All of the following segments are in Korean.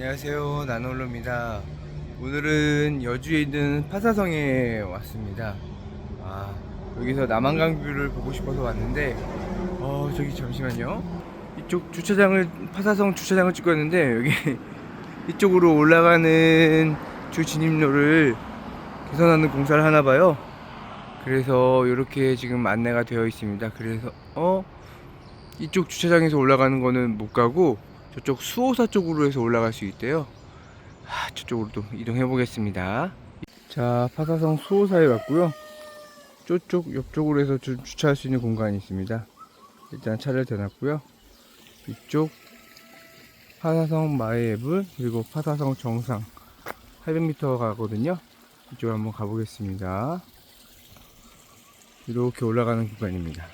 안녕하세요. 나놀로입니다. 오늘은 여주에 있는 파사성에 왔습니다. 아 여기서 남한강 뷰를 보고 싶어서 왔는데 어 저기 잠시만요. 이쪽 주차장을 파사성 주차장을 찍었는데 여기 이쪽으로 올라가는 주 진입로를 개선하는 공사를 하나 봐요. 그래서 이렇게 지금 안내가 되어 있습니다. 그래서 어? 이쪽 주차장에서 올라가는 거는 못 가고 저쪽 수호사 쪽으로 해서 올라갈 수 있대요. 아, 저쪽으로 또 이동해 보겠습니다. 자, 파사성 수호사에 왔고요. 저쪽 옆쪽으로 해서 주, 주차할 수 있는 공간이 있습니다. 일단 차를 대놨고요. 이쪽 파사성 마에블 그리고 파사성 정상 800m 가거든요. 이쪽 한번 가보겠습니다. 이렇게 올라가는 구간입니다.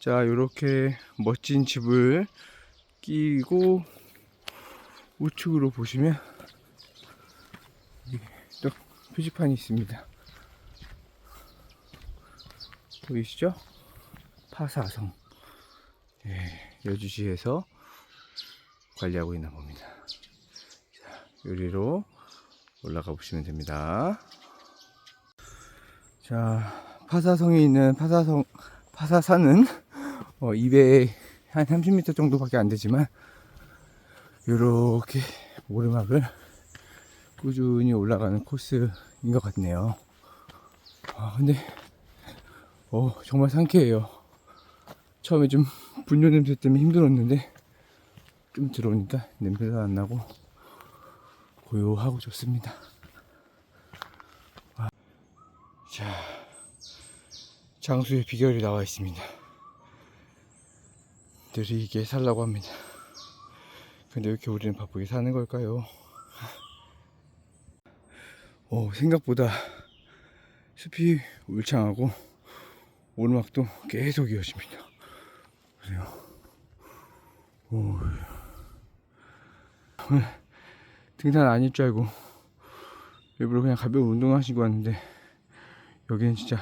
자, 이렇게 멋진 집을 끼고 우측으로 보시면 또 표지판이 있습니다. 보이시죠? 파사성. 예, 여주시에서 관리하고 있나 봅니다. 자, 요리로 올라가 보시면 됩니다. 자, 파사성에 있는 파사성, 파사산은 어, 200, 한 30m 정도밖에 안 되지만, 요렇게 오르막을 꾸준히 올라가는 코스인 것 같네요. 아, 근데, 어, 정말 상쾌해요. 처음에 좀 분뇨 냄새 때문에 힘들었는데, 좀 들어오니까 냄새가 안 나고, 고요하고 좋습니다. 아, 자, 장수의 비결이 나와 있습니다. 느리게 살라고 합니다. 근데 왜 이렇게 우리는 바쁘게 사는 걸까요? 오, 생각보다 숲이 울창하고 오르막도 계속 이어집니다. 그래요. 오, 등산 아닐 줄 알고 일부러 그냥 가벼운 운동하시고 왔는데 여기는 진짜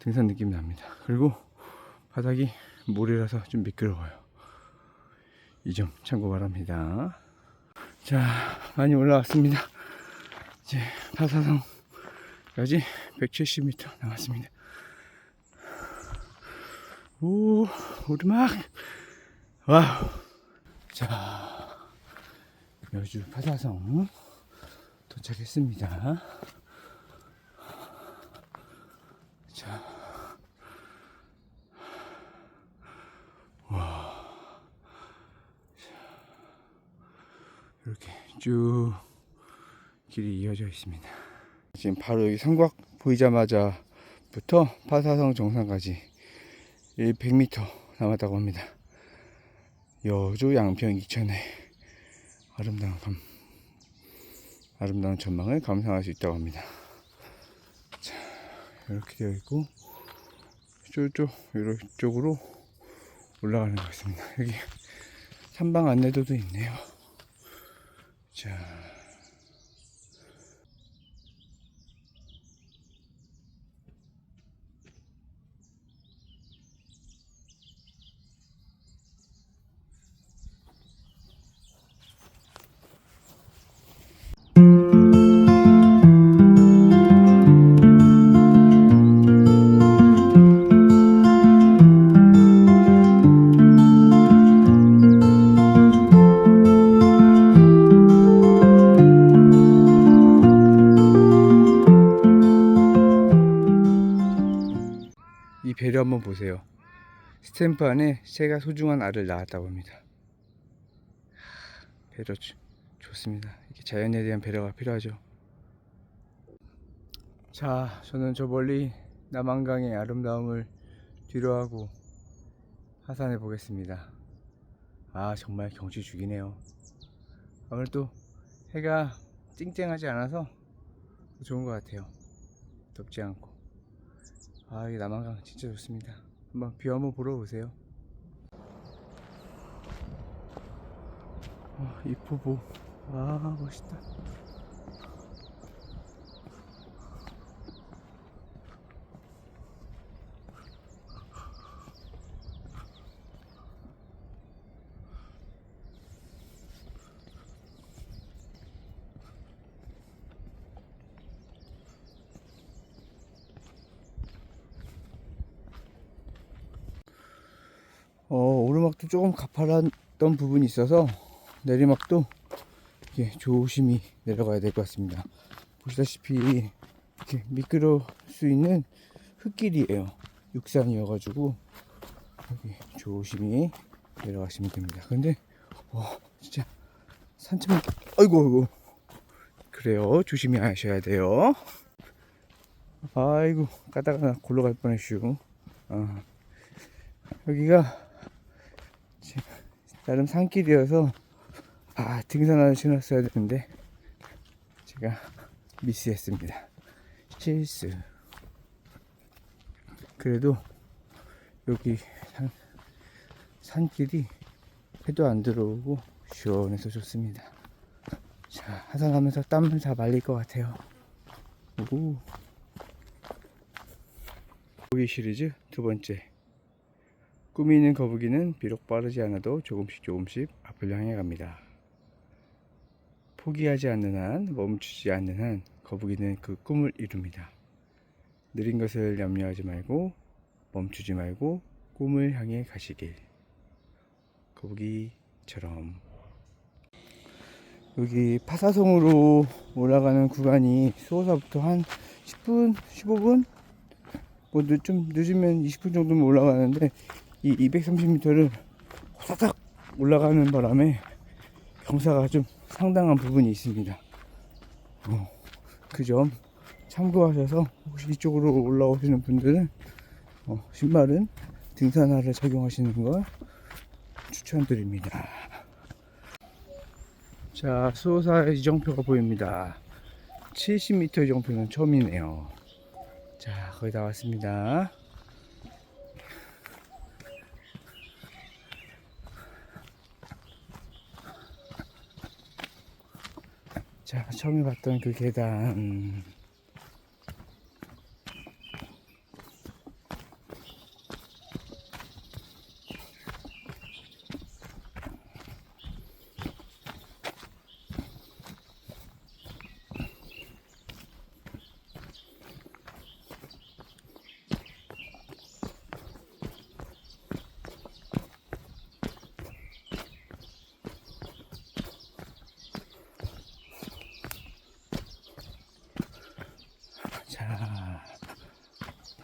등산 느낌이 납니다. 그리고 바닥이 모래라서 좀 미끄러워요. 이 점 참고 바랍니다. 자, 많이 올라왔습니다. 이제 파사성까지 170m 남았습니다. 오, 오르막! 와우! 자, 여주 파사성 도착했습니다. 자, 이렇게 쭉 길이 이어져 있습니다. 지금 바로 여기 성곽 보이자마자부터 파사성 정상까지 100m 남았다고 합니다. 여주 양평 이천의 아름다운 감, 아름다운 전망을 감상할 수 있다고 합니다. 자, 이렇게 되어 있고 저쪽 이쪽으로 올라가는 것 같습니다. 여기 탐방 안내도도 있네요. 자. 이 배를 한번 보세요. 스탬프 안에 새가 소중한 알을 낳았다고 합니다. 배려 좋- 좋습니다. 이렇게 자연에 대한 배려가 필요하죠. 자, 저는 저 멀리 남한강의 아름다움을 뒤로하고 하산해 보겠습니다. 아, 정말 경치 죽이네요. 아무래도 해가 쨍쨍하지 않아서 좋은 것 같아요. 덥지 않고. 아, 이 남한강 진짜 좋습니다. 한번 뷰 한번 보러 오세요. 아, 이 포보. 아, 멋있다. 오르막도 조금 가파랐던 부분이 있어서 내리막도 이렇게 조심히 내려가야 될 것 같습니다. 보시다시피 이렇게 미끄러울 수 있는 흙길이에요. 육산이어가지고 여기 조심히 내려가시면 됩니다. 근데 와 진짜 산책은 아이고 아이고 그래요 조심히 하셔야 돼요. 아이고 가다가 골로 갈 뻔했슈. 아, 여기가 나름 산길이어서 아 등산화를 신었어야 되는데 제가 미스했습니다. 실수. 그래도 여기 산, 산길이 해도 안 들어오고 시원해서 좋습니다. 자, 하산하면서 땀을 다 말릴 것 같아요. 오. 거북이 시리즈 두 번째. 꿈이 있는 거북이는 비록 빠르지 않아도 조금씩 조금씩 앞을 향해 갑니다. 포기하지 않는 한, 멈추지 않는 한 거북이는 그 꿈을 이룹니다. 느린 것을 염려하지 말고 멈추지 말고 꿈을 향해 가시길. 거북이처럼. 여기 파사성으로 올라가는 구간이 수호사부터 한 10분, 15분? 뭐 좀 늦으면 20분 정도면 올라가는데 이 230m를 호사삭 올라가는 바람에 경사가 좀 상당한 부분이 있습니다. 어, 그점 참고하셔서 혹시 이쪽으로 올라오시는 분들은 어, 신발은 등산화를 착용하시는 걸 추천드립니다. 자, 수호사 이정표가 보입니다. 70m 이정표는 처음이네요. 자, 거의 다 왔습니다. 자, 처음에 봤던 그 계단.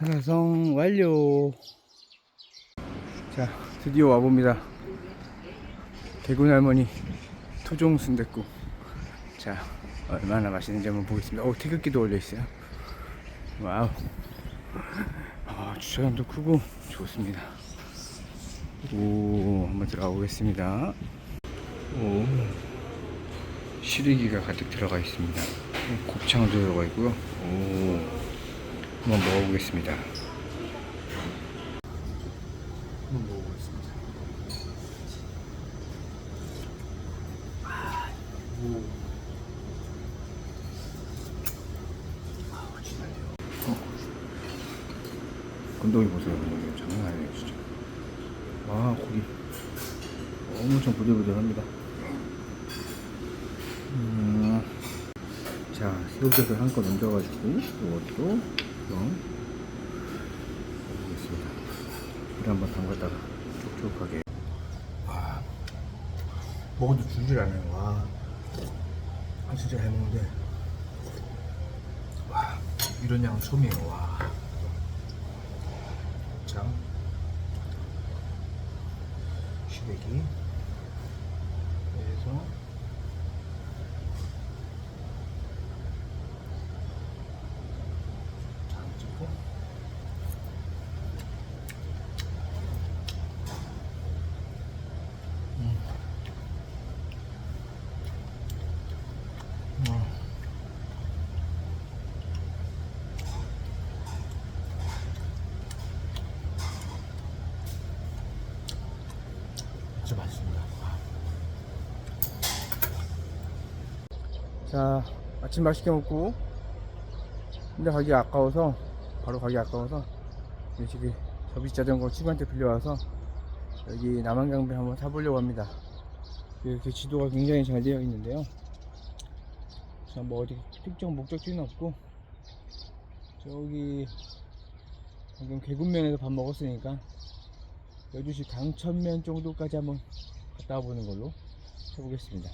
파라성 완료. 자, 드디어 와봅니다. 대군 할머니 토종 순댓국. 자, 얼마나 맛있는지 한번 보겠습니다. 오, 태극기도 올려 있어요. 와우. 아, 주차장도 크고 좋습니다. 오, 한번 들어가 보겠습니다. 오, 시래기가 가득 들어가 있습니다. 곱창도 들어가 있고요. 오, 한번 먹어보겠습니다. 한번 먹어보겠습니다. 오. 건더기 보세요. 건더기 장난 아니에요, 진짜. 와, 고기 엄청 부들부들합니다. 음. 자, 새우젓을 한껏 얹어가지고 이것도 좀 먹어보겠습니다. 물 한번 담갔다가 촉촉하게. 와, 먹어도 줄줄 않아요. 와, 아 진짜 잘 먹는데. 와, 이런 양은 처음이에요. 와. 자, 시래기. 그래서. 잘 찍고 음. 음. 진짜 맛있습니다. 자, 아침 맛있게 먹고 근데 가기 아까워서 바로 가기 아까워서 지금 접이 자전거 친구한테 빌려와서 여기 남한강변 한번 타보려고 합니다 이렇게 지도가 굉장히 잘 되어 있는데요 자, 뭐 어디 특정 목적지는 없고 저기 방금 계곡면에서 밥 먹었으니까 여주시 강천면 정도까지 한번 갔다 와보는 걸로 해보겠습니다.